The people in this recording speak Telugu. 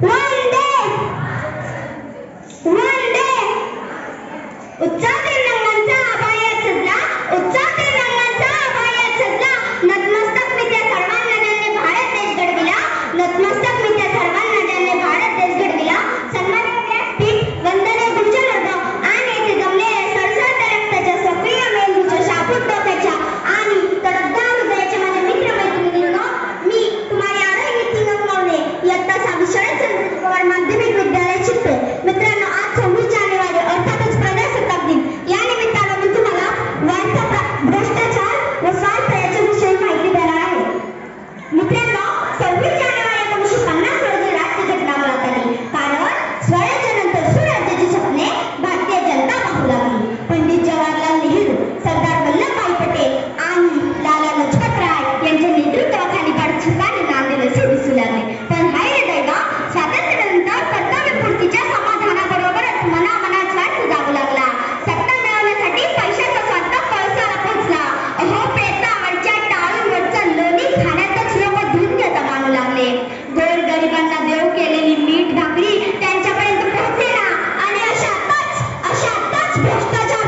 one day one day ఉత్సాహం भ्रष्टाचार